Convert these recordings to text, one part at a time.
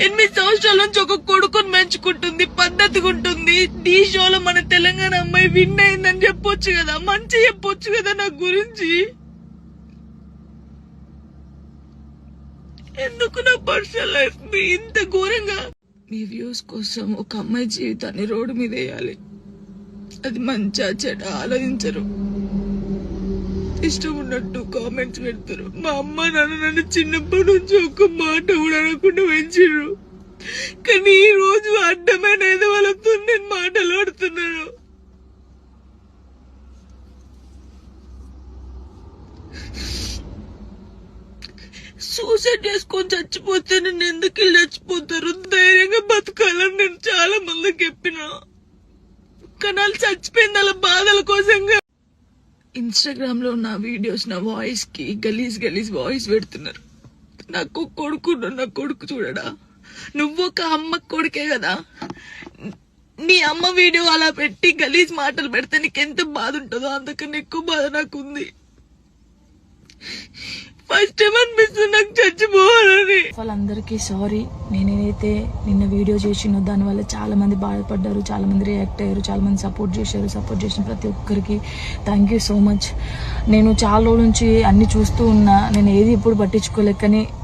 ఎనిమిది సంవత్సరాల నుంచి ఒక కొడుకుని మెంచుకుంటుంది పద్ధతిగా ఉంటుంది. ఈ షోలో మన తెలంగాణ అమ్మాయి విన్ అయిందని చెప్పొచ్చు కదా మంచి చెప్పొచ్చు కదా నా గురించి? ఎందుకు నా పర్సనల్ లైఫ్ మీ ఇంత ఘోరంగా? మీ వ్యూస్ కోసం ఒక అమ్మాయి జీవితాన్ని రోడ్డు మీద వేయాలి. అది మంచా చెడ ఆలోచించరు. ఇష్టం ఉన్నట్టు కామెంట్స్ పెడతారు. మా అమ్మ నాన్న నన్ను చిన్నప్పటి నుంచి ఒక మాట కూడా అనకుండా పెంచిర్రు. కానీ ఈ రోజు అడ్డమైన ఏదో వాళ్ళతో నేను మాటలు ఆడుతున్నాను. సూసైడ్ చేసుకొని చచ్చిపోతే నేను ఎందుకు చచ్చిపోతారు? ధైర్యంగా బతకాలని నేను చాలా మందికి చెప్పిన. కానీ వాళ్ళు చచ్చిపోయింది వాళ్ళ బాధల కోసంగా ఇన్స్టాగ్రామ్లో నా వీడియోస్ నా వాయిస్కి గలీజ్ గలీజ్ వాయిస్ పెడుతున్నారు. నాకు కొడుకు నా కొడుకు చూడడా? నువ్వు ఒక అమ్మ కొడుకే కదా? నీ అమ్మ వీడియో అలా పెట్టి గలీజ్ మాటలు పెడితే నీకు ఎంత బాధ ఉంటుందో అంతకన్నా ఎక్కువ బాధ నాకు ఉంది ఫస్ట్ టైం అనిపిస్తుంది నాకు చచ్చిపోవాలని. వాళ్ళందరికీ సారీ నేనేదైతే నిన్న వీడియో చేసినో దానివల్ల చాలామంది బాధపడ్డారు చాలామంది రియాక్ట్ అయ్యారు చాలామంది సపోర్ట్ చేశారు సపోర్ట్ చేసిన ప్రతి ఒక్కరికి థ్యాంక్ యూ సో మచ్ నేను చాలా రోజుల నుంచి అన్ని చూస్తూ ఉన్నా నేను ఏది ఇప్పుడు పట్టించుకోలేకని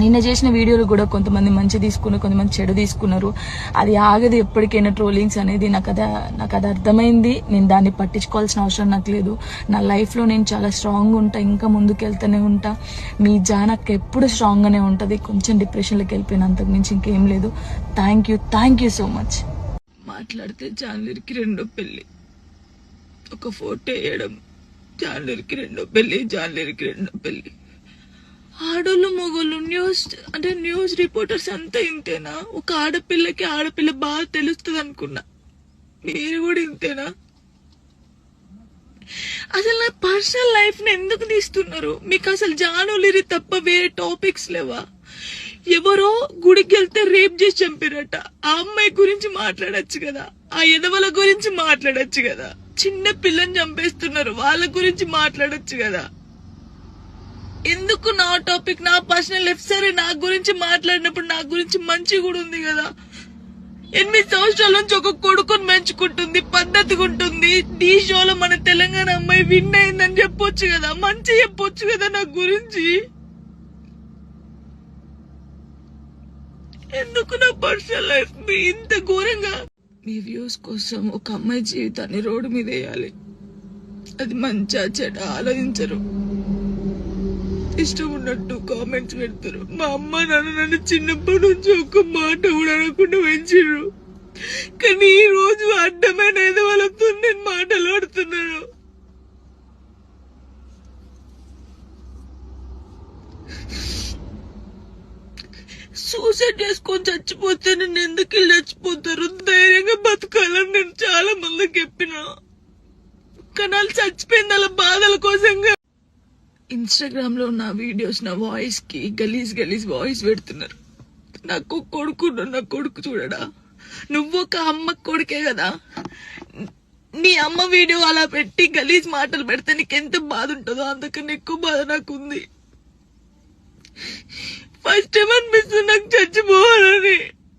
నిన్న చేసిన వీడియోలు కూడా కొంతమంది మంచి తీసుకున్నారు కొంతమంది చెడు తీసుకున్నారు. అది ఆగదు ఎప్పటికైనా ట్రోలింగ్స్ అనేది. నాకు అది నాకు అది అర్థమైంది. నేను దాన్ని పట్టించుకోవాల్సిన అవసరం నాకు లేదు. నా లైఫ్లో నేను చాలా స్ట్రాంగ్ ఉంటా ఇంకా ముందుకు వెళ్తూనే ఉంటా. మీ జానక్ ఎప్పుడు స్ట్రాంగ్గానే ఉంటుంది. కొంచెం డిప్రెషన్లోకి వెళ్ళిపోయిన అంతకు మించి ఇంకేం లేదు. Thank you thank you so much మాట్లాడితే జాన్లర్కి రెండో పెళ్ళి. ఒక ఫోటో వేయడం జాన్లర్కి రెండో పెళ్ళి జాన్లర్కి రెండో పెళ్ళి ఆడోళ్ళు మొగోళ్ళు న్యూస్ అంటే న్యూస్ రిపోర్టర్స్ అంతా ఇంతేనా? ఒక ఆడపిల్లకి ఆడపిల్ల బాగా తెలుస్తుంది అనుకున్నా మీరు కూడా ఇంతేనా? అసలు నా పర్సనల్ లైఫ్ని ఎందుకు తీస్తున్నారు? మీకు అసలు జానులిరి తప్ప వేరే టాపిక్స్ లేవా? ఎవరో గుడికి వెళ్తే రేప్ చేసి చంపారట. ఆ అమ్మాయి గురించి మాట్లాడచ్చు కదా. ఆ ఎదవల గురించి మాట్లాడచ్చు కదా. చిన్న పిల్లని చంపేస్తున్నారు. వాళ్ళ గురించి మాట్లాడచ్చు కదా. ఎందుకు నా టాపిక్ నా పర్సనల్ లైఫ్ సరే నా గురించి మాట్లాడినప్పుడు నా గురించి మంచి కూడా ఉంది కదా. ఎనిమిది సంవత్సరాల నుంచి ఒక కొడుకుని పెంచుకుంటుంది పద్ధతిగా ఉంటుంది. ఈ షోలో మన తెలంగాణ అమ్మాయి విన్ అయిందని చెప్పొచ్చు కదా. మంచి చెప్పొచ్చు కదా నా గురించి? ఎందుకు నా పర్సనల్ లైఫ్ ఇంత ఘోరంగా? మీ వ్యూస్ కోసం ఒక అమ్మాయి జీవితాన్ని రోడ్డు మీద వేయాలి. అది మంచా చెడ ఆలోచించరు. ఇష్టం ఉన్నట్టు కామెంట్స్ పెడతారు. మా అమ్మ నాన్న నన్ను చిన్నప్పటి నుంచి ఒక మాట కూడా అనకుండా పెంచిర్రు. కానీ ఈ రోజు అడ్డమైన ఏదో వాళ్ళతో నేను మాటలు ఆడుతున్నాను. సూసైడ్ చేసుకొని చచ్చిపోతే నేను ఎందుకు చచ్చిపోతారు? ధైర్యంగా బతకాలని నేను చాలా మందికి చెప్పిన. కానీ వాళ్ళు చచ్చిపోయింది వాళ్ళ బాధల కోసంగా ఇన్స్టాగ్రామ్లో నా వీడియోస్ నా వాయిస్కి గలీజ్ గలీజ్ వాయిస్ పెడుతున్నారు. నాకు కొడుకు నా కొడుకు చూడడా? నువ్వు ఒక అమ్మ కొడుకే కదా? నీ అమ్మ వీడియో అలా పెట్టి గలీజ్ మాటలు పెడితే నీకు ఎంత బాధ ఉంటుందో అంతకన్నా ఎక్కువ బాధ నాకు ఉంది ఫస్ట్ టైం అనిపిస్తుంది నాకు చచ్చిపోవాలని.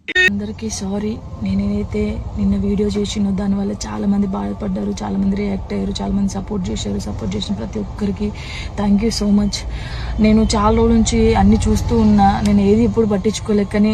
అందరికీ సారీ. నేనేదైతే నిన్న వీడియో చేసినో దానివల్ల చాలా మంది బాధపడ్డారు చాలా మంది రియాక్ట్ అయ్యారు చాలా మంది సపోర్ట్ చేశారు సపోర్ట్ చేసిన ప్రతి ఒక్కరికి థ్యాంక్ యూ సో మచ్ నేను చాలా రోజుల నుంచి అన్ని చూస్తూ ఉన్నా నేను ఏది ఇప్పుడు పట్టించుకోలేకని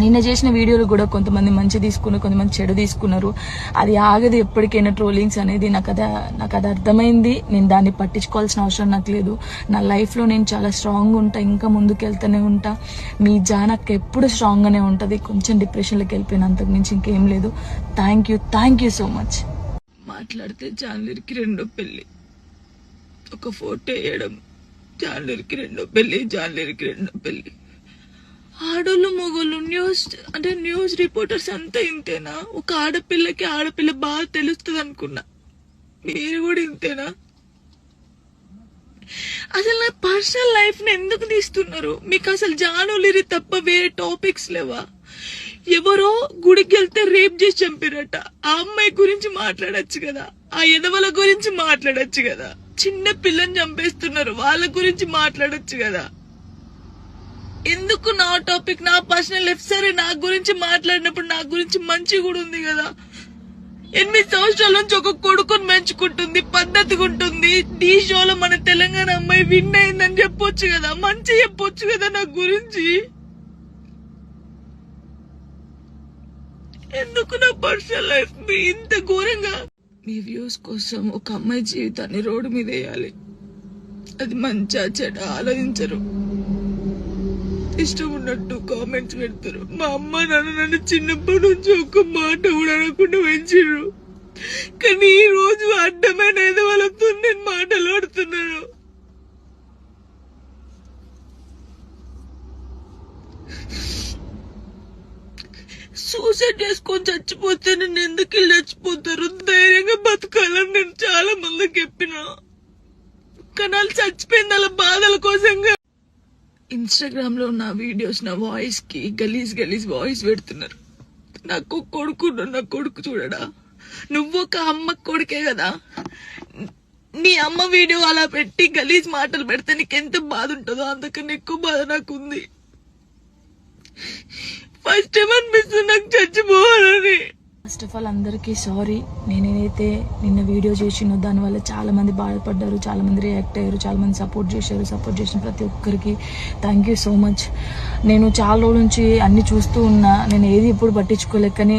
నిన్న చేసిన వీడియోలు కూడా కొంతమంది మంచి తీసుకున్నారు కొంతమంది చెడు తీసుకున్నారు. అది ఆగదు ఎప్పటికైనా ట్రోలింగ్స్ అనేది. నాకు అది నాకు అది అర్థమైంది. నేను దాన్ని పట్టించుకోవాల్సిన అవసరం నాకు లేదు. నా లైఫ్లో నేను చాలా స్ట్రాంగ్ ఉంటా. ఇంకా ముందుకెళ్తూనే ఉంటా. మీ జానక్ ఎప్పుడు స్ట్రాంగ్గానే ఉంటుంది. కొంచెం డిప్రెషన్లోకి వెళ్ళిపోయిన అంతకు మించి ఇంకేం లేదు. Thank you thank you so much మాట్లాడితే జాన్లూరికి రెండో పెళ్ళి ఒక ఫోటో వేయడం జాన్లూరికి రెండో పెళ్ళి జాన్లూరికి రెండో పెళ్ళి. ఆడోళ్ళు మొగోళ్ళు న్యూస్ అంటే న్యూస్ రిపోర్టర్స్ అంతా ఇంతేనా? ఒక ఆడపిల్లకి ఆడపిల్ల బాగా తెలుస్తుంది అనుకున్నా మీరు కూడా ఇంతేనా? అసలు నా పర్సనల్ లైఫ్ని ఎందుకు తీస్తున్నారు? మీకు అసలు జానులిరి తప్ప వేరే టాపిక్స్ లేవా? ఎవరో గుడికి వెళ్తే రేప్ చేసి చంపారట. ఆ అమ్మాయి గురించి మాట్లాడచ్చు కదా. ఆ ఎదవల గురించి మాట్లాడచ్చు కదా. చిన్న పిల్లని చంపేస్తున్నారు. వాళ్ళ గురించి మాట్లాడచ్చు కదా. ఎందుకు నా టాపిక్ నా పర్సనల్ లైఫ్ సరే నా గురించి మాట్లాడినప్పుడు నా గురించి మంచి కూడా ఉంది కదా. ఎనిమిది సంవత్సరాల నుంచి ఒక కొడుకుని మెంచుకుంటుంది పద్ధతిగా ఉంటుంది. ఢీ షోలో మన తెలంగాణ అమ్మాయి విన్ అయిందని చెప్పొచ్చు కదా. మంచి చెప్పొచ్చు కదా నా గురించి? ఎందుకు నా పర్సనల్ లైఫ్ మీ ఇంత ఘోరంగా? మీ వ్యూస్ కోసం ఒక అమ్మాయి జీవితాన్ని రోడ్డు మీద వేయాలి. అది మంచా చెడ ఆలోచించరు. ఇష్టం ఉన్నట్టు కామెంట్స్ పెడతారు. మా అమ్మ నాన్న నన్ను చిన్నప్పటి నుంచి ఒక్క మాట కూడా అనకుండా పెంచిర్రు. కానీ ఈ రోజు అడ్డమైన ఏదో వాళ్ళతో నేను మాటలు ఆడుతున్నాను. సూసైడ్ చేసుకొని చచ్చిపోతే నేను ఎందుకు చచ్చిపోతారు? ధైర్యంగా బతకాలని నేను చాలా మందికి చెప్పిన. కానీ వాళ్ళు చచ్చిపోయింది వాళ్ళ బాధల కోసంగా ఇన్స్టాగ్రామ్లో నా వీడియోస్ నా వాయిస్కి గలీజ్ గలీజ్ వాయిస్ పెడుతున్నారు. నాకు కొడుకు నా కొడుకు చూడడా? నువ్వు ఒక అమ్మ కొడుకే కదా? నీ అమ్మ వీడియో అలా పెట్టి గలీజ్ మాటలు పెడితే నీకు ఎంత బాధ ఉంటుందో అంతకన్నా ఎక్కువ బాధ నాకు ఉంది ఫస్ట్ టైం అనిపిస్తుంది నాకు చచ్చిపోవాలని. ఫస్ట్ ఆఫ్ ఆల్ అందరికీ సారీ నేనేదైతే నిన్న వీడియో చేసినో దానివల్ల చాలా మంది బాధపడ్డారు చాలా మంది రియాక్ట్ అయ్యారు చాలా మంది సపోర్ట్ చేశారు సపోర్ట్ చేసిన ప్రతి ఒక్కరికి థ్యాంక్ యూ సో మచ్ నేను చాలా రోజుల నుంచి అన్ని చూస్తూ ఉన్నా నేను ఏది ఎప్పుడు పట్టించుకోలేకని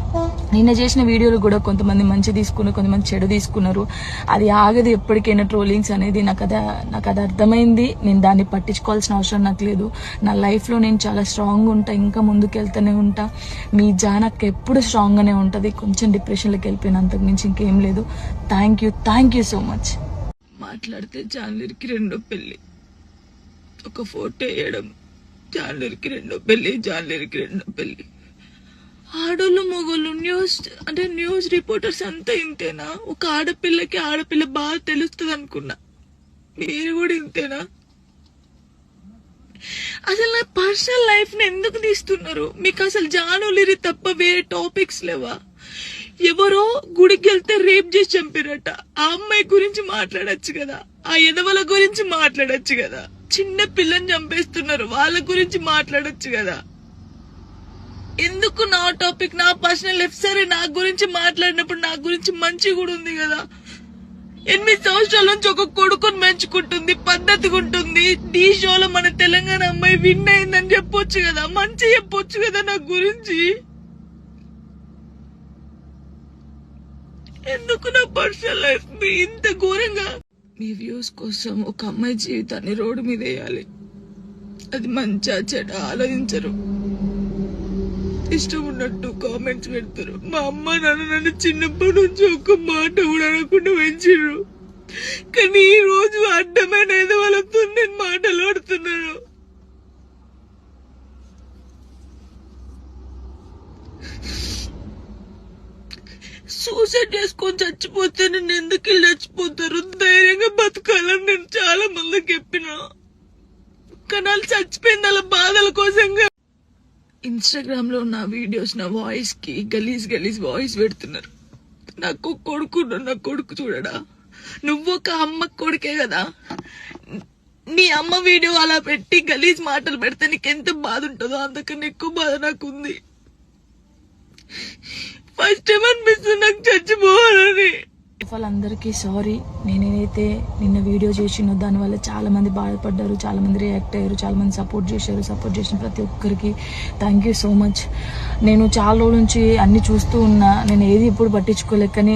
నిన్న చేసిన వీడియోలు కూడా కొంతమంది మంచి తీసుకున్నారు కొంతమంది చెడు తీసుకున్నారు. అది ఆగదు ఎప్పటికైనా ట్రోలింగ్స్ అనేది. నాకు అది నాకు అది అర్థమైంది. నేను దాన్ని పట్టించుకోవాల్సిన అవసరం నాకు లేదు. నా లైఫ్లో నేను చాలా స్ట్రాంగ్ ఉంటా ఇంకా ముందుకు వెళ్తూనే ఉంటా. మీ జానక్ ఎప్పుడు స్ట్రాంగ్గానే ఉంటుంది. కొంచెం డిప్రెషన్లోకి వెళ్ళిపోయిన అంతకు మించి ఇంకేం లేదు. Thank you thank you so much మాట్లాడితే జాన్లూరికి రెండో పెళ్ళి. ఒక ఫోటో వేయడం జాన్లూరికి రెండో పెళ్ళి జాన్లూరికి రెండో పెళ్ళి ఆడోళ్ళు మొగోళ్ళు న్యూస్ అంటే న్యూస్ రిపోర్టర్స్ అంతా ఇంతేనా? ఒక ఆడపిల్లకి ఆడపిల్ల బాగా తెలుస్తుంది అనుకున్నా మీరు కూడా ఇంతేనా? అసలు నా పర్సనల్ లైఫ్ని ఎందుకు తీస్తున్నారు? మీకు అసలు జానులిరి తప్ప వేరే టాపిక్స్ లేవా? ఎవరో గుడికి వెళ్తే రేప్ చేసి చంపారట. ఆ అమ్మాయి గురించి మాట్లాడచ్చు కదా. ఆ ఎదవల గురించి మాట్లాడచ్చు కదా. చిన్న పిల్లని చంపేస్తున్నారు. వాళ్ళ గురించి మాట్లాడచ్చు కదా. ఎందుకు నా టాపిక్ నా పర్సనల్ లైఫ్ సరే నా గురించి మాట్లాడినప్పుడు నా గురించి మంచి కూడా ఉంది కదా. ఎనిమిది సంవత్సరాల నుంచి ఒక కొడుకుని పెంచుకుంటుంది పద్ధతిగా ఉంటుంది. ఢీ షోలో మన తెలంగాణ అమ్మాయి విన్ అయిందని చెప్పొచ్చు కదా. మంచి చెప్పొచ్చు కదా నా గురించి? ఎందుకు నా పర్సనల్ లైఫ్ మీ ఇంత ఘోరంగా? మీ వ్యూస్ కోసం ఒక అమ్మాయి జీవితాన్ని రోడ్డు మీద వేయాలి. అది మంచా చెడ ఆలోచించరు. ఇష్టం ఉన్నట్టు కామెంట్స్ పెడతారు. మా అమ్మ నాన్న నన్ను చిన్నప్పటి నుంచి ఒక్క మాట కూడా అనకుండా పెంచిర్రు. కానీ ఈ రోజు అడ్డమైన ఏదో వాళ్ళతో నేను మాటలు ఆడుతున్నాను సూసైడ్ చేసుకొని చచ్చిపోతే నేను ఎందుకు చచ్చిపోతారు? ధైర్యంగా బతకాలని నేను చాలా మందికి చెప్పిన. కానీ వాళ్ళు చచ్చిపోయింది వాళ్ళ బాధల కోసంగా ఇన్స్టాగ్రామ్లో నా వీడియోస్ నా వాయిస్కి గలీజ్ గలీజ్ వాయిస్ పెడుతున్నారు. నాకు కొడుకు నా కొడుకు చూడడా? నువ్వు ఒక అమ్మ కొడుకే కదా? నీ అమ్మ వీడియో అలా పెట్టి గలీజ్ మాటలు పెడితే నీకు ఎంత బాధ ఉంటుందో అంతకన్నా ఎక్కువ బాధ నాకుంది. ఫస్ట్ టైం అనిపిస్తుంది నాకు చచ్చిపోవాలని. వాళ్ళందరికీ సారీ అయితే నిన్న వీడియో చేసిన దానివల్ల చాలా మంది బాధపడ్డారు చాలా మంది రియాక్ట్ అయ్యారు చాలా మంది సపోర్ట్ చేశారు సపోర్ట్ చేసిన ప్రతి ఒక్కరికి థ్యాంక్ యూ సో మచ్ నేను చాలా రోజుల నుంచి అన్ని చూస్తూ ఉన్నా నేను ఏది ఇప్పుడు పట్టించుకోలేకని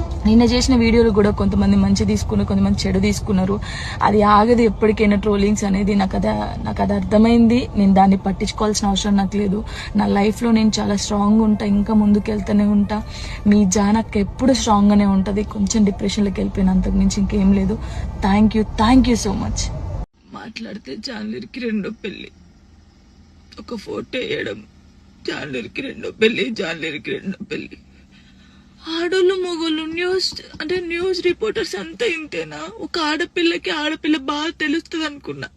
నిన్న చేసిన వీడియోలు కూడా కొంతమంది మంచి తీసుకున్నారు కొంతమంది చెడు తీసుకున్నారు. అది ఆగదు ఎప్పటికైనా ట్రోలింగ్స్ అనేది. నాకు అది నాకు అది అర్థమైంది. నేను దాన్ని పట్టించుకోవాల్సిన అవసరం నాకు లేదు. నా లైఫ్లో నేను చాలా స్ట్రాంగ్ ఉంటా. ఇంకా ముందుకెళ్తూనే ఉంటా. మీ జానక్ ఎప్పుడు స్ట్రాంగ్గానే ఉంటుంది. కొంచెం డిప్రెషన్లోకి వెళ్ళిపోయినంతకు మించి ఇంకేం లేదు. Thank you thank you so much మాట్లాడితే జాన్లర్కి రెండో పెళ్ళి. ఒక ఫోటో వేయడం జాన్లర్కి రెండో పెళ్ళి జాన్లర్కి రెండో పెళ్ళి. ఆడోళ్ళు మొగోళ్ళు న్యూస్ అంటే న్యూస్ రిపోర్టర్స్ అంతా ఇంతేనా? ఒక ఆడపిల్లకి ఆడపిల్ల బాగా తెలుస్తుంది అనుకున్నా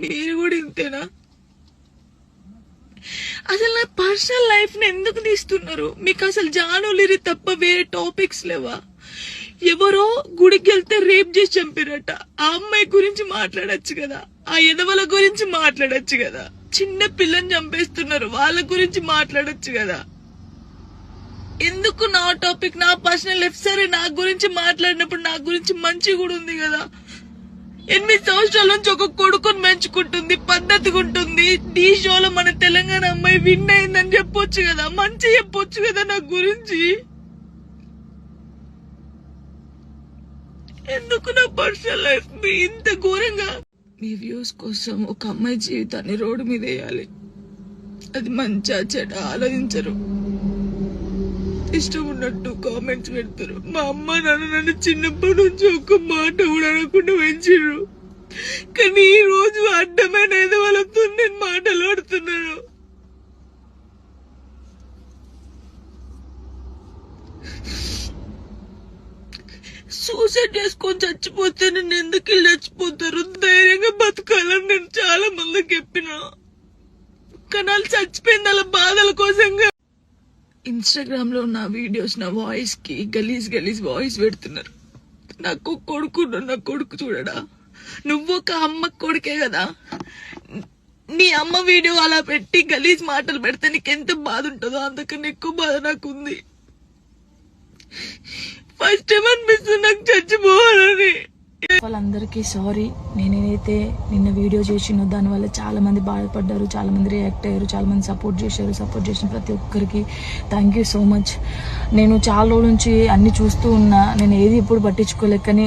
మీరు కూడా ఇంతేనా? అసలు నా పర్సనల్ లైఫ్ని ఎందుకు తీస్తున్నారు? మీకు అసలు జానులిరి తప్ప వేరే టాపిక్స్ లేవా? ఎవరో గుడికి వెళ్తే రేప్ చేసి చంపినట్ట ఆ అమ్మాయి గురించి మాట్లాడచ్చు కదా. ఆ ఎదవల గురించి మాట్లాడచ్చు కదా. చిన్న పిల్లని చంపేస్తున్నారు. వాళ్ళ గురించి మాట్లాడచ్చు కదా. ఎందుకు నా టాపిక్ నా పర్సనల్ లైఫ్ సరే నా గురించి మాట్లాడినప్పుడు నా గురించి మంచి కూడా ఉంది కదా. ఎనిమిది సంవత్సరాల నుంచి ఒక కొడుకుని పెంచుకుంటుంది పద్ధతిగా ఉంటుంది. ఈ షోలో మన తెలంగాణ అమ్మాయి విన్ అయిందని చెప్పొచ్చు కదా. మంచి చెప్పొచ్చు కదా నా గురించి? ఎందుకు నా పర్సనల్ లైఫ్ మీ ఇంత ఘోరంగా? మీ వ్యూస్ కోసం ఒక అమ్మాయి జీవితాన్ని రోడ్డు మీద వేయాలి. అది మంచా చెడ ఆలోచించరు. ఇష్టం ఉన్నట్టు కామెంట్స్ పెడతారు. మా అమ్మ నాన్న నన్ను చిన్నప్పటి నుంచి ఒక్క మాట కూడా అనకుండా పెంచిర్రు. కానీ ఈ రోజు అడ్డమైన ఏదో వాళ్ళతో నేను మాటలు ఆడుతున్నాను. సూసైడ్ చేసుకొని చచ్చిపోతే నేను ఎందుకు చచ్చిపోతారు? ధైర్యంగా బతకాలని నేను చాలా మందికి చెప్పిన. కానీ వాళ్ళు చచ్చిపోయింది వాళ్ళ బాధల కోసంగా ఇన్స్టాగ్రామ్లో నా వీడియోస్ నా వాయిస్కి గలీజ్ గలీజ్ వాయిస్ పెడుతున్నారు. నాకు కొడుకు నా కొడుకు చూడడా? నువ్వు ఒక అమ్మ కొడుకే కదా? నీ అమ్మ వీడియో అలా పెట్టి గలీజ్ మాటలు పెడితే నీకు ఎంత బాధ ఉంటుందో అంతకన్నా ఎక్కువ బాధ నాకుంది. ఫస్ట్ టైం అనిపిస్తుంది నాకు చచ్చిపోవాలని. వాళ్ళందరికీ సారీ. నేనేదైతే నిన్న వీడియో చేసినో దానివల్ల చాలా మంది బాధపడ్డారు చాలా మంది రియాక్ట్ అయ్యారు చాలా మంది సపోర్ట్ చేశారు సపోర్ట్ చేసిన ప్రతి ఒక్కరికి థ్యాంక్ యూ సో మచ్. నేను చాలా రోజుల నుంచి అన్ని చూస్తూ ఉన్నా నేను ఏది ఎప్పుడు పట్టించుకోలేకని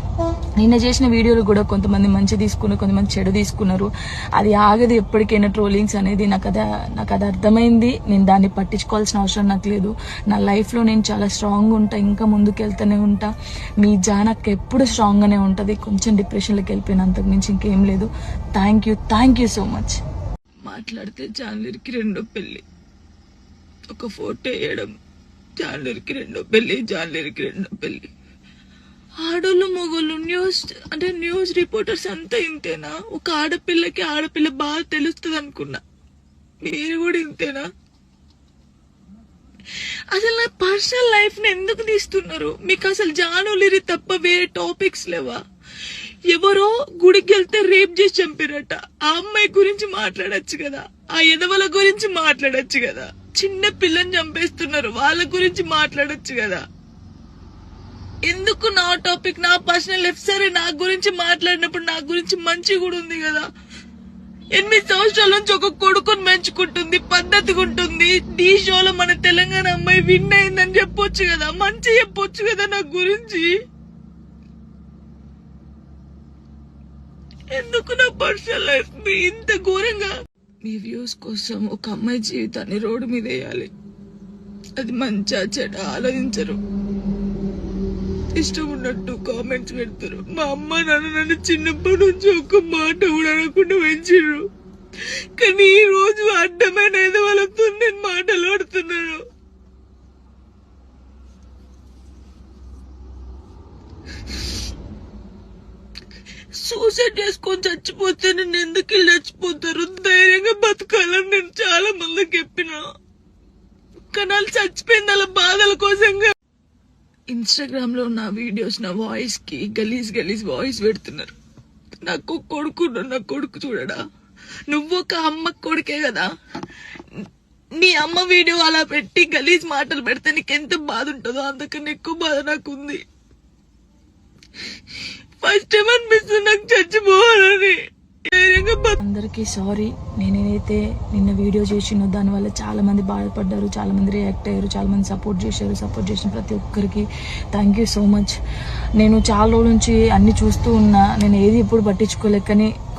నిన్న చేసిన వీడియోలు కూడా కొంతమంది మంచి తీసుకున్నారు కొంతమంది చెడు తీసుకున్నారు. అది ఆగదు ఎప్పటికైనా ట్రోలింగ్స్ అనేది నాకు అది నాకు అది అర్థమైంది. నేను దాన్ని పట్టించుకోవాల్సిన అవసరం నాకు లేదు. నా లైఫ్లో నేను చాలా స్ట్రాంగ్ ఉంటా ఇంకా ముందుకెళ్తూనే ఉంటా. మీ జానక్ ఎప్పుడు స్ట్రాంగ్గానే ఉంటుంది. కొంచెం డిప్రెషన్లోకి వెళ్ళిపోయిన అంతకు మించి ఇంకేం లేదు. Thank you thank you so much. మాట్లాడితే జాన్లర్కి రెండో పెళ్ళి. ఒక ఫోటో వేయడం జాన్లర్కి రెండో పెళ్ళి జాన్లర్కి రెండో పెళ్ళి. ఆడోళ్ళు మొగోళ్ళు న్యూస్ అంటే న్యూస్ రిపోర్టర్స్ అంతా ఇంతేనా? ఒక ఆడపిల్లకి ఆడపిల్ల బాగా తెలుస్తుంది అనుకున్నా మీరు కూడా ఇంతేనా? అసలు నా పర్సనల్ లైఫ్ని ఎందుకు తీస్తున్నారు? మీకు అసలు జానులిరి తప్ప వేరే టాపిక్స్ లేవా? ఎవరో గుడికి వెళ్తే రేప్ చేసి చంపారట. ఆ అమ్మాయి గురించి మాట్లాడచ్చు కదా. ఆ ఎదవల గురించి మాట్లాడచ్చు కదా. చిన్న పిల్లని చంపేస్తున్నారు. వాళ్ళ గురించి మాట్లాడచ్చు కదా. ఎందుకు నా టాపిక్ నా పర్సనల్ లైఫ్ సరే నా గురించి మాట్లాడినప్పుడు నా గురించి మంచి కూడా ఉంది కదా. ఎనిమిది సంవత్సరాల నుంచి ఒక కొడుకుని మెంచుకుంటుంది పద్ధతిగా ఉంటుంది. ఢీ షోలో మన తెలంగాణ అమ్మాయి విన్ అయిందని చెప్పొచ్చు కదా. మంచి చెప్పొచ్చు కదా నా గురించి? ఎందుకు నా పర్సనల్ లైఫ్ మీ ఇంత ఘోరంగా? మీ వ్యూస్ కోసం ఒక అమ్మాయి జీవితాన్ని రోడ్డు మీద వేయాలి. అది మంచా చెడ ఆలోచించరు. ఇష్టం ఉన్నట్టు కామెంట్స్ పెడతారు. మా అమ్మ నాన్న నన్ను చిన్నప్పటి నుంచి ఒక్క మాట కూడా అనకుండా పెంచిర్రు. కానీ ఈ రోజు అడ్డమైన ఏదో వాళ్ళతో నేను మాటలు ఆడుతున్నాను. సూసైడ్ చేసుకొని చచ్చిపోతే నేను ఎందుకు చచ్చిపోతారు? ధైర్యంగా బతకాలని నేను చాలా మందికి చెప్పిన. కానీ వాళ్ళు చచ్చిపోయింది వాళ్ళ బాధల కోసంగా ఇన్స్టాగ్రామ్లో నా వీడియోస్ నా వాయిస్కి గలీజ్ గలీజ్ వాయిస్ పెడుతున్నారు. నాకు కొడుకు నా కొడుకు చూడడా? నువ్వు ఒక అమ్మ కొడుకే కదా. నీ అమ్మ వీడియో అలా పెట్టి గలీజ్ మాటలు పెడితే నీకు ఎంత బాధ ఉంటుందో అంతకన్నా ఎక్కువ బాధ నాకు ఉంది ఫస్ట్ టైం అనిపిస్తుంది నాకు చచ్చిపోవాలని. అందరికీ సారీ. నేనేదైతే నిన్న వీడియో చేసినో దానివల్ల చాలా మంది బాధపడ్డారు చాలా మంది రియాక్ట్ అయ్యారు చాలా మంది సపోర్ట్ చేశారు సపోర్ట్ చేసిన ప్రతి ఒక్కరికి థ్యాంక్ యూ సో మచ్ నేను చాలా రోజుల నుంచి అన్ని చూస్తూ ఉన్నా నేను ఏది ఎప్పుడు పట్టించుకోలేకని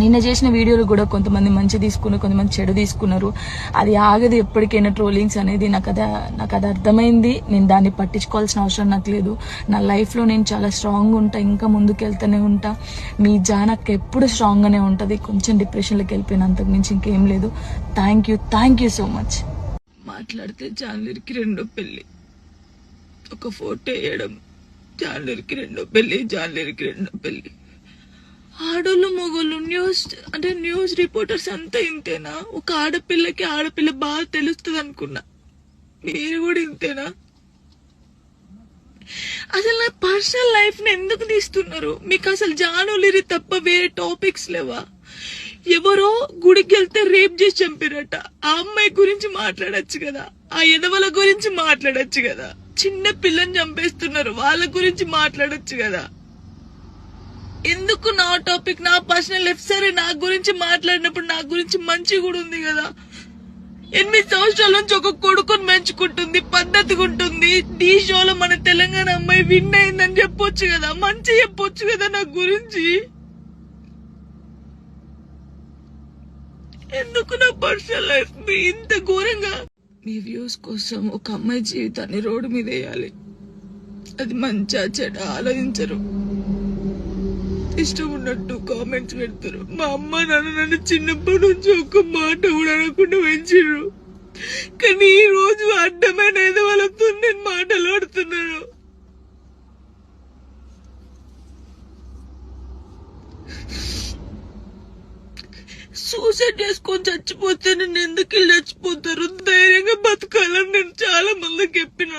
నిన్న చేసిన వీడియోలు కూడా కొంతమంది మంచి తీసుకున్నారు కొంతమంది చెడు తీసుకున్నారు. అది ఆగదు ఎప్పటికైనా ట్రోలింగ్స్ అనేది. నాకు అది నాకు అది అర్థమైంది. నేను దాన్ని పట్టించుకోవాల్సిన అవసరం నాకు లేదు. నా లైఫ్లో నేను చాలా స్ట్రాంగ్ ఉంటా ఇంకా ముందుకెళ్తూనే ఉంటా. మీ జానక్ ఎప్పుడు స్ట్రాంగ్గానే ఉంటుంది. కొంచెం డిప్రెషన్లోకి వెళ్ళిపోయిన అంతకు మించి ఇంకేం లేదు. Thank you thank you so much. మాట్లాడితే జాన్లర్కి రెండో పెళ్ళి ఒక ఫోటో వేయడం జాన్లర్కి రెండో పెళ్ళి జాన్లర్కి రెండో పెళ్ళి. ఆడోళ్ళు మొగోళ్ళు న్యూస్ అంటే న్యూస్ రిపోర్టర్స్ అంతా ఇంతేనా? ఒక ఆడపిల్లకి ఆడపిల్ల బాగా తెలుస్తుంది అనుకున్నా మీరు కూడా ఇంతేనా? అసలు నా పర్సనల్ లైఫ్ని ఎందుకు తీస్తున్నారు? మీకు అసలు జానులిరి తప్ప వేరే టాపిక్స్ లేవా? ఎవరో గుడికి వెళ్తే రేప్ చేసి చంపారట. ఆ అమ్మాయి గురించి మాట్లాడచ్చు కదా. ఆ ఎదవల గురించి మాట్లాడచ్చు కదా. చిన్న పిల్లని చంపేస్తున్నారు. వాళ్ళ గురించి మాట్లాడచ్చు కదా. ఎందుకు నా టాపిక్ నా పర్సనల్ లైఫ్ సరే నా గురించి మాట్లాడినప్పుడు నా గురించి మంచి కూడా ఉంది కదా. ఎనిమిది సంవత్సరాల నుంచి ఒక కొడుకుని మెంచుకుంటుంది పద్ధతిగా ఉంటుంది. ఢీ షోలో మన తెలంగాణ అమ్మాయి విన్ అయిందని చెప్పొచ్చు కదా. మంచి చెప్పొచ్చు కదా నా గురించి? ఎందుకు నా పర్సనల్ లైఫ్ ఇంత ఘోరంగా. మీ వ్యూస్ కోసం ఒక అమ్మాయి జీవితాన్ని రోడ్డు మీద వేయాలి. అది మంచా చెడ ఆలోచించరు. ఇష్టం ఉన్నట్టు కామెంట్స్ పెడతారు. మా అమ్మ నాన్న నన్ను చిన్నప్పటి నుంచి ఒక్క మాట కూడా అనకుండా పెంచిర్రు. కానీ ఈ రోజు అడ్డమైన ఏదో వాళ్ళతో నేను మాటలు ఆడుతున్నాను. సూసైడ్ చేసుకొని చచ్చిపోతే నేను ఎందుకు చచ్చిపోతారు? ధైర్యంగా బతకాలని నేను చాలా మందికి చెప్పిన.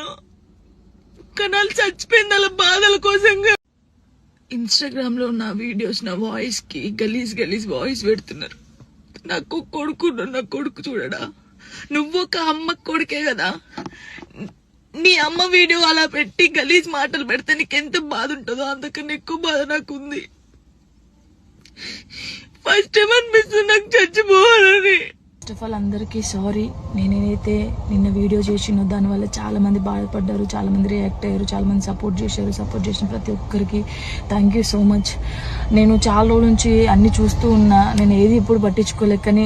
కానీ వాళ్ళు చచ్చిపోయింది వాళ్ళ బాధల కోసంగా ఇన్స్టాగ్రామ్లో నా వీడియోస్ నా వాయిస్కి గలీజ్ గలీజ్ వాయిస్ పెడుతున్నారు. నాకు కొడుకు నా కొడుకు చూడడా? నువ్వు ఒక అమ్మ కొడుకే కదా? నీ అమ్మ వీడియో అలా పెట్టి గలీజ్ మాటలు పెడితే నీకు ఎంత బాధ ఉంటుందో? అంతకన్నా ఎక్కువ బాధ నాకు ఉంది ఫస్ట్ టైం అనిపిస్తుంది నాకు చచ్చిపోవాలని. ఫస్ట్ ఆఫ్ ఆల్ అందరికీ సారీ నేనైతే నిన్న వీడియో చేసినో దానివల్ల చాలామంది బాధపడ్డారు చాలామంది రియాక్ట్ అయ్యారు చాలామంది సపోర్ట్ చేశారు సపోర్ట్ చేసిన ప్రతి ఒక్కరికి థ్యాంక్ యూ సో మచ్ నేను చాలా రోజుల నుంచి అన్ని చూస్తూ ఉన్నా నేను ఏది ఎప్పుడు పట్టించుకోలేకని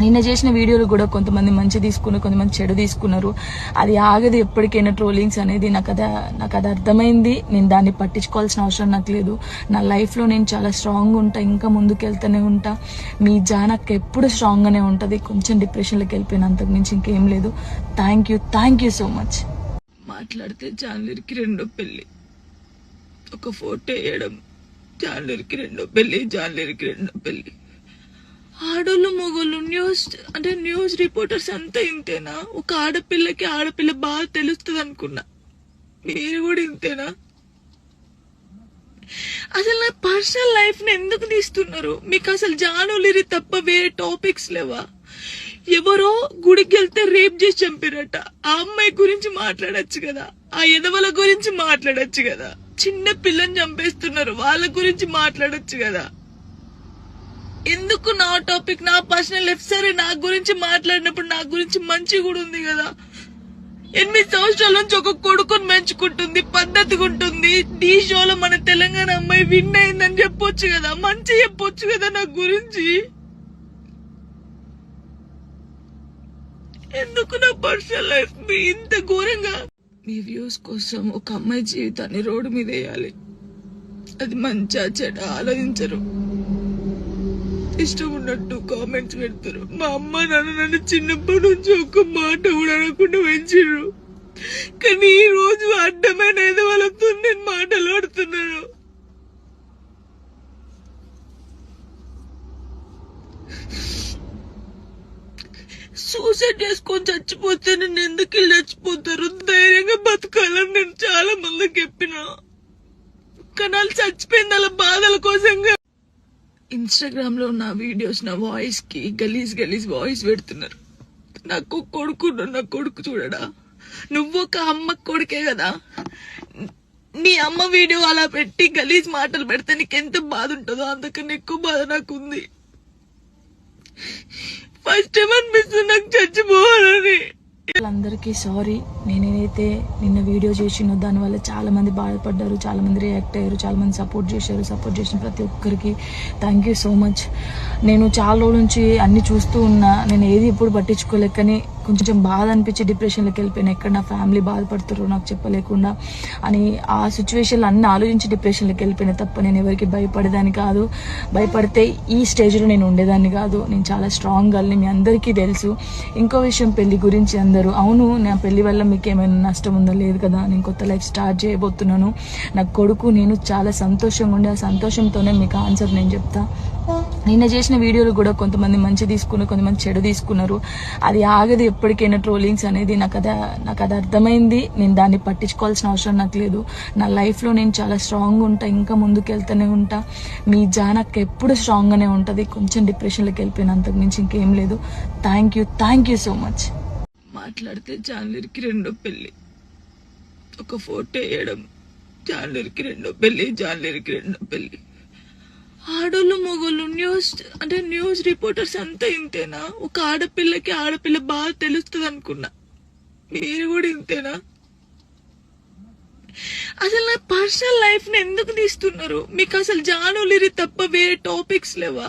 నిన్న చేసిన వీడియోలు కూడా కొంతమంది మంచి తీసుకున్నారు కొంతమంది చెడు తీసుకున్నారు. అది ఆగదు ఎప్పటికైనా ట్రోలింగ్స్ అనేది. నాకు అది నాకు అది అర్థమైంది. నేను దాన్ని పట్టించుకోవాల్సిన అవసరం నాకు లేదు. నా లైఫ్లో నేను చాలా స్ట్రాంగ్ ఉంటా ఇంకా ముందుకు వెళ్తూనే ఉంటా. మీ జానక్ ఎప్పుడు స్ట్రాంగ్గానే ఉంటుంది. కొంచెం డిప్రెషన్లోకి వెళ్ళిపోయిన అంతకు మించి ఇంకేం లేదు. Thank you thank you so much మాట్లాడితే జాన్లూరికి రెండో పెళ్ళి. ఒక ఫోటో వేయడం జాన్లూరికి రెండో పెళ్ళి జాన్లూరికి రెండో పెళ్ళి. ఆడోళ్ళు మొగోళ్ళు న్యూస్ అంటే న్యూస్ రిపోర్టర్స్ అంతా ఇంతేనా? ఒక ఆడపిల్లకి ఆడపిల్ల బాగా తెలుస్తుంది అనుకున్నా మీరు కూడా ఇంతేనా? అసలు నా పర్సనల్ లైఫ్ని ఎందుకు తీస్తున్నారు? మీకు అసలు జానులిరి తప్ప వేరే టాపిక్స్ లేవా? ఎవరో గుడికి వెళ్తే రేప్ చేసి చంపారట. ఆ అమ్మాయి గురించి మాట్లాడచ్చు కదా. ఆ ఎదవల గురించి మాట్లాడచ్చు కదా. చిన్న పిల్లని చంపేస్తున్నారు. వాళ్ళ గురించి మాట్లాడచ్చు కదా. ఎందుకు నా టాపిక్ నా పర్సనల్ లైఫ్ సరే నా గురించి మాట్లాడినప్పుడు నా గురించి మంచి కూడా ఉంది కదా. ఎనిమిది సంవత్సరాల నుంచి ఒక కొడుకుని పెంచుకుంటుంది పద్ధతిగా ఉంటుంది. ఈ షోలో మన తెలంగాణ అమ్మాయి విన్ అయిందని చెప్పొచ్చు కదా మంచి చెప్పొచ్చు కదా నా గురించి? ఎందుకు నా పర్సనల్ లైఫ్ ఇంత ఘోరంగా? మీ వ్యూస్ కోసం ఒక అమ్మాయి జీవితాన్ని రోడ్డు మీద వేయాలి. అది మంచా చెడ ఆలోచించరు. ఇష్టం ఉన్నట్టు కామెంట్స్ పెడతారు. మా అమ్మ నాన్న నన్ను చిన్నప్పటి నుంచి ఒక్క మాట కూడా అనకుండా పెంచారు కానీ ఈ రోజు అడ్డమైన ఏదో వాళ్ళతో నేను మాటలు ఆడుతున్నాను సూసైడ్ చేసుకొని చచ్చిపోతే నేను ఎందుకు చచ్చిపోతారు? ధైర్యంగా బతకాలని నేను చాలా మందికి చెప్పిన. కానీ వాళ్ళు చచ్చిపోయింది వాళ్ళ బాధల కోసంగా ఇన్స్టాగ్రామ్లో నా వీడియోస్ నా వాయిస్కి గలీజ్ గలీజ్ వాయిస్ పెడుతున్నారు. నాకు కొడుకు నా కొడుకు చూడడా? నువ్వు ఒక అమ్మ కొడుకే కదా? నీ అమ్మ వీడియో అలా పెట్టి గలీజ్ మాటలు పెడితే నీకు ఎంత బాధ ఉంటుందో అంతకన్నా ఎక్కువ బాధ నాకు ఉంది ఫస్ట్ టైం అనిపిస్తుంది నాకు చచ్చిపోవాలని. వాళ్ళందరికీ సారీ నేను అయితే నిన్న వీడియో చేసిన దానివల్ల చాలామంది బాధపడ్డారు చాలామంది రియాక్ట్ అయ్యారు చాలామంది సపోర్ట్ చేశారు సపోర్ట్ చేసిన ప్రతి ఒక్కరికి థ్యాంక్ యూ సో మచ్ నేను చాలా రోజుల నుంచి అన్ని చూస్తూ ఉన్నా నేను ఏది ఎప్పుడు పట్టించుకోలేక కానీ కొంచెం బాధ అనిపించి డిప్రెషన్లోకి వెళ్ళిపోయినా ఎక్కడ నా ఫ్యామిలీ బాధపడుతారో నాకు చెప్పలేకుండా అని ఆ సిచ్యువేషన్లో అన్ని ఆలోచించి డిప్రెషన్లోకి వెళ్ళిపోయినా తప్ప నేను ఎవరికి భయపడేదాన్ని కాదు. భయపడితే ఈ స్టేజ్లో నేను ఉండేదాన్ని కాదు. నేను చాలా స్ట్రాంగ్ గర్ల్ని మీ అందరికీ తెలుసు. ఇంకో విషయం పెళ్ళి గురించి అందరూ అవును నా పెళ్ళి వల్ల మీకు ఏమైనా నష్టం ఉందో? లేదు కదా నేను కొత్త లైఫ్ స్టార్ట్ చేయబోతున్నాను. నా కొడుకు నేను చాలా సంతోషంగా ఉండే. ఆ సంతోషంతోనే మీకు ఆన్సర్ నేను చెప్తా. నిన్న చేసిన వీడియోలు కూడా కొంతమంది మంచి తీసుకున్నారు కొంతమంది చెడు తీసుకున్నారు. అది ఆగదు ఎప్పటికైనా ట్రోలింగ్స్ అనేది. నాకు అది నాకు అది అర్థమైంది. నేను దాన్ని పట్టించుకోవాల్సిన అవసరం నాకు లేదు. నా లైఫ్లో నేను చాలా స్ట్రాంగ్ ఉంటా ఇంకా ముందుకు వెళ్తూనే ఉంటా. మీ జానక్ ఎప్పుడు స్ట్రాంగ్గానే ఉంటుంది. కొంచెం డిప్రెషన్లోకి వెళ్ళిపోయినంతకు మించి ఇంకేం లేదు. Thank you thank you so much. మాట్లాడితే జాన్లూరికి రెండో పెళ్ళి ఒక ఫోటో వేయడం జాన్లూరికి రెండో పెళ్ళి జాన్లూరికి రెండో పెళ్ళి ఆడోళ్ళు మొగోళ్ళు న్యూస్ అంటే న్యూస్ రిపోర్టర్స్ అంతా ఇంతేనా? ఒక ఆడపిల్లకి ఆడపిల్ల బాగా తెలుస్తుంది అనుకున్నా మీరు కూడా ఇంతేనా? అసలు నా పర్సనల్ లైఫ్ని ఎందుకు తీస్తున్నారు? మీకు అసలు జానులిరి తప్ప వేరే టాపిక్స్ లేవా?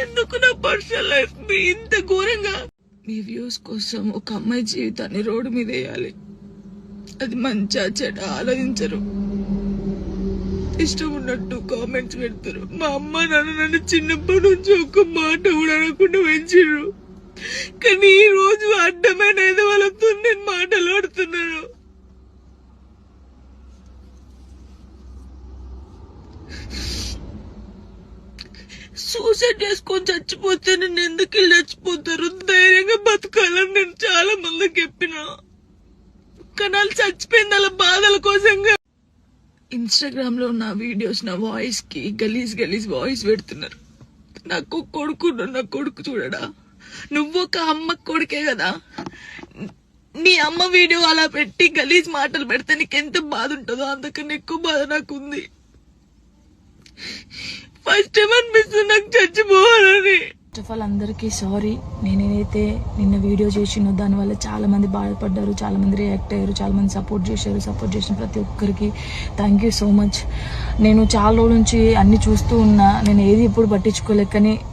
ఎందుకు నా పర్సనల్ లైఫ్ మీ ఇంత ఘోరంగా? మీ వ్యూస్ కోసం ఒక అమ్మాయి జీవితాన్ని రోడ్డు మీద వేయాలి. అది మంచా చెడ ఆలోచించరు. ఇష్టం ఉన్నట్టు కామెంట్స్ పెడతారు. మా అమ్మ నాన్న నన్ను చిన్నప్పటి నుంచి ఒక్క మాట కూడా అనకుండా పెంచారు కానీ ఈ రోజు అడ్డమైన ఏదో వాళ్ళతో నేను మాటలు ఆడుతున్నాను. సూసైడ్ చేసుకొని చచ్చిపోతే నేను ఎందుకు చచ్చిపోతారు? ధైర్యంగా బతకాలని నేను చాలా మందికి చెప్పిన. కానీ వాళ్ళు చచ్చిపోయింది అలా బాధల కోసంగా ఇన్స్టాగ్రామ్లో నా వీడియోస్ నా వాయిస్కి గలీజ్ గలీజ్ వాయిస్ పెడుతున్నారు. నాకు కొడుకు నా కొడుకు చూడడా? నువ్వు ఒక అమ్మ కొడుకే కదా. నీ అమ్మ వీడియో అలా పెట్టి గలీజ్ మాటలు పెడితే నీకు ఎంత బాధ ఉంటుందో అంతకన్నా ఎక్కువ బాధ నాకు ఉంది ఫస్ట్ టైం అనిపిస్తుంది నాకు చచ్చిపోవాలని. ఫస్ట్ ఆఫ్ ఆల్ అందరికీ సారీ నేనేదైతే నిన్న వీడియో చేసినో దానివల్ల చాలా మంది బాధపడ్డారు చాలా మంది రియాక్ట్ అయ్యారు చాలా మంది సపోర్ట్ చేశారు సపోర్ట్ చేసిన ప్రతి ఒక్కరికి థ్యాంక్ యూ సో మచ్ నేను చాలా రోజుల నుంచి అన్ని చూస్తూ ఉన్నా నేను ఏది ఇప్పుడు పట్టించుకోలేకని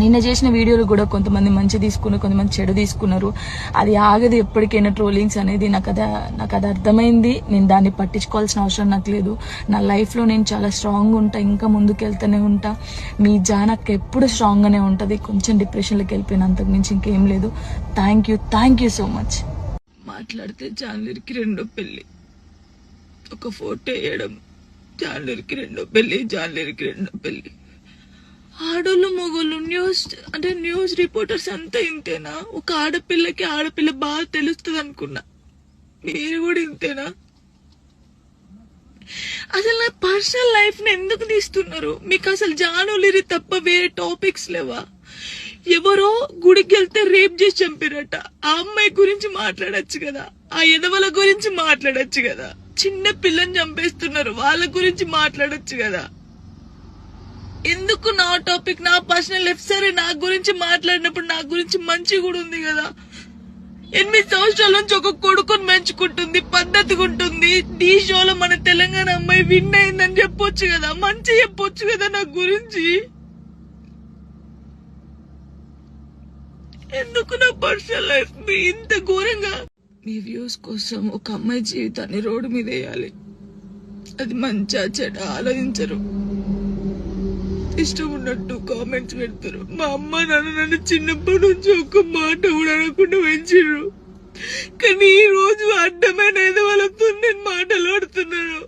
నిన్న చేసిన వీడియోలు కూడా కొంతమంది మంచి తీసుకున్నారు కొంతమంది చెడు తీసుకున్నారు. అది ఆగదు ఎప్పటికైనా ట్రోలింగ్స్ అనేది. నాకు అది నాకు అది అర్థమైంది. నేను దాన్ని పట్టించుకోవాల్సిన అవసరం నాకు లేదు. నా లైఫ్లో నేను చాలా స్ట్రాంగ్ ఉంటా ఇంకా ముందుకు వెళ్తూనే ఉంటా. మీ జానక్ ఎప్పుడు స్ట్రాంగ్గానే ఉంటుంది. కొంచెం డిప్రెషన్లోకి వెళ్ళిపోయిన అంతకు మించి ఇంకేం లేదు. Thank you thank you so much మాట్లాడితే జాన్లూరికి రెండో పెళ్ళి. ఒక ఫోటో వేయడం జాన్లూరికి రెండో పెళ్ళి జాన్లూరికి రెండో పెళ్ళి ఆడోళ్ళు మొగోళ్ళు న్యూస్ అంటే న్యూస్ రిపోర్టర్స్ అంతా ఇంతేనా? ఒక ఆడపిల్లకి ఆడపిల్ల బాగా తెలుస్తుంది అనుకున్నా మీరు కూడా ఇంతేనా? అసలు నా పర్సనల్ లైఫ్ని ఎందుకు తీస్తున్నారు? మీకు అసలు జానులిరి తప్ప వేరే టాపిక్స్ లేవా? ఎవరో గుడికి వెళ్తే రేప్ చేసి చంపారట. ఆ అమ్మాయి గురించి మాట్లాడచ్చు కదా. ఆ ఎదవల గురించి మాట్లాడచ్చు కదా. చిన్న పిల్లని చంపేస్తున్నారు. వాళ్ళ గురించి మాట్లాడచ్చు కదా. ఎందుకు నా టాపిక్ నా పర్సనల్ లైఫ్? సరే నా గురించి మాట్లాడినప్పుడు నా గురించి మంచి కూడా ఉంది కదా. ఎనిమిది సంవత్సరాల నుంచి ఒక కొడుకుని పెంచుకుంటుంది పద్ధతిగా ఉంటుంది. ఈ షోలో మన తెలంగాణ అమ్మాయి విన్ అయిందని చెప్పొచ్చు కదా మంచి చెప్పొచ్చు కదా నా గురించి? ఎందుకు నా పర్సనల్ లైఫ్ ఇంత ఘోరంగా? మీ వ్యూస్ కోసం ఒక అమ్మాయి జీవితాన్ని రోడ్డు మీద వేయాలి. అది మంచా చెడ ఆలోచించరు. ఇష్టం ఉన్నట్టు కామెంట్స్ పెడతారు. మా అమ్మ నాన్న నన్ను చిన్నప్పటి నుంచి ఒక్క మాట కూడా అనకుండా పెంచారు కానీ ఈ రోజు అడ్డమైన ఏదో వాళ్ళతో నేను మాటలు ఆడుతున్నాను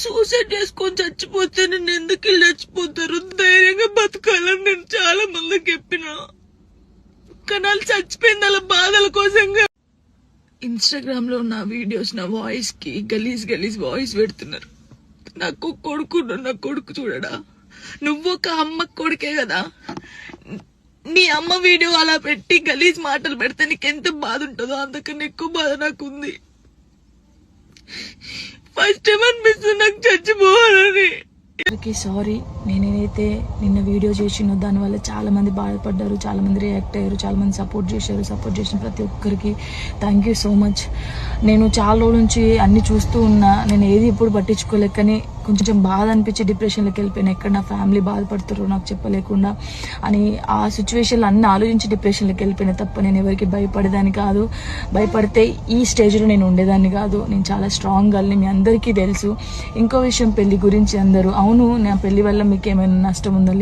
సూసైడ్ చేసుకొని చచ్చిపోతే నేను ఎందుకు ఇలా చచ్చిపోతారు? ధైర్యంగా బతకాలని నేను చాలా మందికి చెప్పిన. కానీ వాళ్ళు చచ్చిపోయింది వాళ్ళ బాధల కోసంగా ఇన్స్టాగ్రామ్లో నా వీడియోస్ నా వాయిస్కి గలీజ్ గలీజ్ వాయిస్ పెడుతున్నారు. నాకు కొడుకు నా కొడుకు చూడడా? నువ్వు ఒక అమ్మ కొడుకే కదా? నీ అమ్మ వీడియో అలా పెట్టి గలీజ్ మాటలు పెడితే నీకు ఎంత బాధ ఉంటుందో అంతకన్నా ఎక్కువ బాధ నాకు ఉంది ఫస్ట్ టైం అనిపిస్తుంది నాకు చచ్చిపోవాలని. సారీ నేనైతే నిన్న వీడియో చేసిన దానివల్ల చాలామంది బాధపడ్డారు చాలా మంది రియాక్ట్ అయ్యారు చాలామంది సపోర్ట్ చేశారు సపోర్ట్ చేసిన ప్రతి ఒక్కరికి థ్యాంక్ యూ సో మచ్ నేను చాలా రోజుల నుంచి అన్ని చూస్తూ ఉన్నా నేను ఏది ఇప్పుడు పట్టించుకోలేక కానీ కొంచెం బాధ అనిపించి డిప్రెషన్లోకి వెళ్ళిపోయినా. ఎక్కడ నా ఫ్యామిలీ బాధపడుతున్నారు నాకు చెప్పలేకుండా అని ఆ సిచ్యువేషన్లు అన్ని ఆలోచించి డిప్రెషన్లోకి వెళ్ళిపోయినా. తప్ప నేను ఎవరికి భయపడేదాన్ని కాదు. భయపడితే ఈ స్టేజ్లో నేను ఉండేదాన్ని కాదు. నేను చాలా స్ట్రాంగ్ గర్ల్ని మీ అందరికీ తెలుసు. ఇంకో విషయం పెళ్ళి గురించి అందరూ అవును నా పెళ్ళి వల్ల మీకు ఏమైనా నష్టం ఉందా లేదు